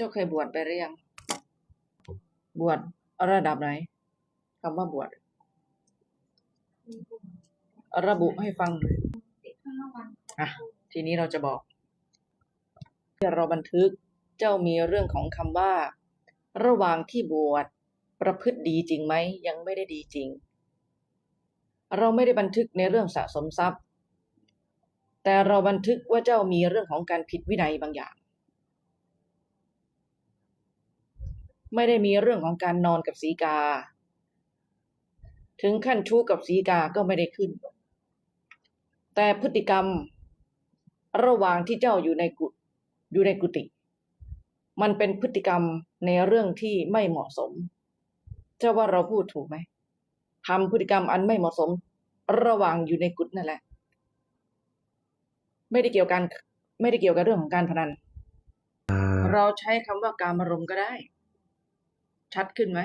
จ้าเคยบวชไปหรือยัง บวชระดับไหนคำว่าบวชระบุให้ฟังหน่อยสิบห้าวันอะทีนี้เราจะบอกที่เราบันทึกเจ้ามีเรื่องของคำว่า ระหว่างที่บวชประพฤติดีจริงไหมยังไม่ได้ดีจริง เราไม่ได้บันทึกในเรื่องสะสมทรัพย์ แต่เราบันทึกว่าเจ้ามีเรื่องของการผิดวินัยบางอย่าง ไม่ได้มีเรื่องของการนอนกับสีกา ถึงขั้นชู้กับสีกาก็ไม่ได้ขึ้น แต่พฤติกรรมระหว่างที่เจ้าอยู่ในกุอยู่ในกุฏิมันเป็นพฤติกรรมในเรื่องที่ไม่เหมาะสม เจ้าว่าเราพูดถูกไหมทำพฤติกรรมอันไม่เหมาะสม ระหว่างอยู่ในกุฏนั่นแหละ ไม่ได้เกี่ยวกันไม่ได้เกี่ยวกับเรื่องของการพนัน เราใช้คำว่าการมารมณ์ก็ได้ ชัดขึ้นไหม